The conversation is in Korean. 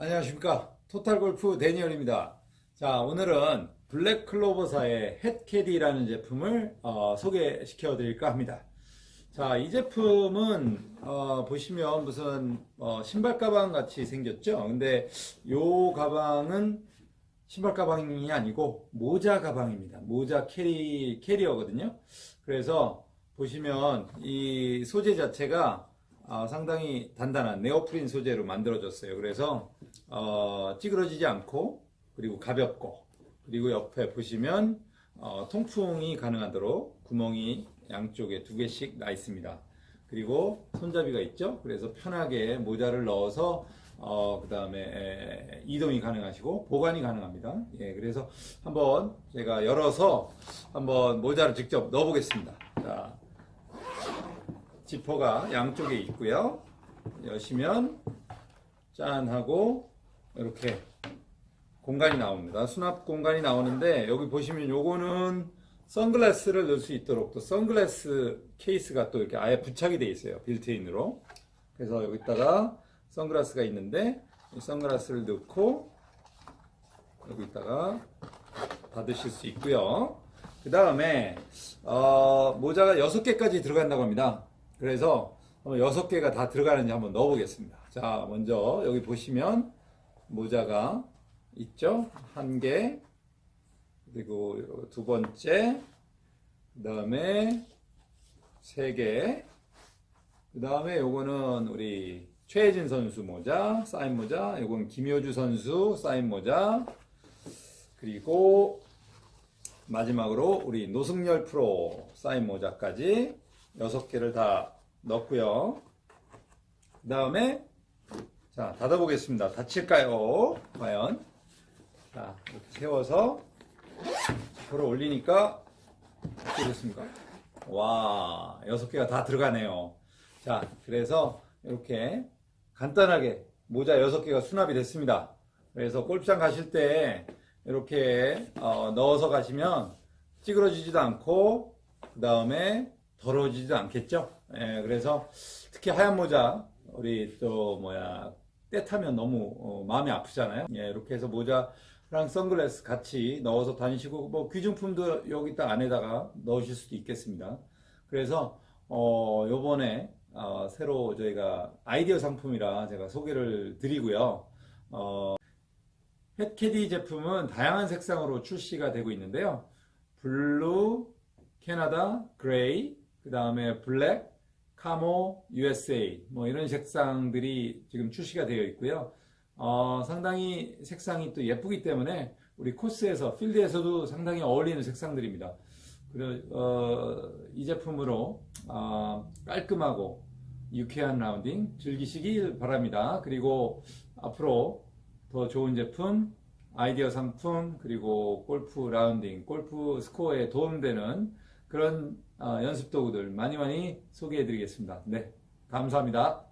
안녕하십니까. 토탈골프 데니얼입니다. 자, 오늘은 블랙클로버사의 햇캐디라는 제품을 어, 소개시켜 드릴까 합니다. 자, 이 제품은 어, 보시면 무슨 어, 신발 가방 같이 생겼죠? 근데 요 가방은 신발 가방이 아니고 모자 가방입니다. 모자 캐리 캐리어거든요. 그래서 보시면 이 소재 자체가 어, 상당히 단단한 네오프린 소재로 만들어졌어요. 그래서 어, 찌그러지지 않고 그리고 가볍고 그리고 옆에 보시면 어, 통풍이 가능하도록 구멍이 양쪽에 두 개씩 나 있습니다. 그리고 손잡이가 있죠. 그래서 편하게 모자를 넣어서 어, 그 다음에 이동이 가능하시고 보관이 가능합니다. 예, 그래서 한번 제가 열어서 한번 모자를 직접 넣어보겠습니다. 자, 지퍼가 양쪽에 있고요. 여시면 짠 하고 이렇게 공간이 나옵니다. 수납 공간이 나오는데 여기 보시면 요거는 선글라스를 넣을 수 있도록 또 선글라스 케이스가 또 이렇게 아예 부착이 되어 있어요. 빌트인으로. 그래서 여기다가 선글라스가 있는데 이 선글라스를 넣고 여기다가 받으실 수 있고요. 그 다음에 어, 모자가 6개까지 들어간다고 합니다. 그래서 한번 6개가 다 들어가는지 한번 넣어보겠습니다. 자, 먼저 여기 보시면 모자가 있죠? 한 개, 그리고 두 번째, 그 다음에 세 개, 그 다음에 요거는 우리 최혜진 선수 모자, 사인 모자, 요건 김효주 선수 사인 모자, 그리고 마지막으로 우리 노승열 프로 사인 모자까지 여섯 개를 다 넣고요. 그 다음에 자 닫아보겠습니다. 닫힐까요? 과연? 자 이렇게 세워서 지퍼를 올리니까 어떻게 됐습니까? 와 여섯 개가 다 들어가네요. 자 그래서 이렇게 간단하게 모자 여섯 개가 수납이 됐습니다. 그래서 골프장 가실 때 이렇게 어, 넣어서 가시면 찌그러지지도 않고 그 다음에 더러워지지도 않겠죠. 예, 그래서 특히 하얀 모자 우리 또 뭐야 때 타면 너무 어, 마음이 아프잖아요. 예, 이렇게 해서 모자랑 선글라스 같이 넣어서 다니시고 뭐 귀중품도 여기 딱 안에다가 넣으실 수도 있겠습니다. 그래서 어 요번에 어, 새로 저희가 아이디어 상품이라 제가 소개를 드리고요. 어, 햇캐디 제품은 다양한 색상으로 출시가 되고 있는데요. 블루, 캐나다, 그레이, 그 다음에 블랙, 카모, USA 뭐 이런 색상들이 지금 출시가 되어 있고요. 어, 상당히 색상이 또 예쁘기 때문에 우리 코스에서 필드에서도 상당히 어울리는 색상들입니다. 그래, 어, 이 제품으로 어, 깔끔하고 유쾌한 라운딩 즐기시길 바랍니다. 그리고 앞으로 더 좋은 제품, 아이디어 상품, 그리고 골프 라운딩, 골프 스코어에 도움되는 그런 어, 연습 도구들 많이 많이 소개해 드리겠습니다. 네, 감사합니다.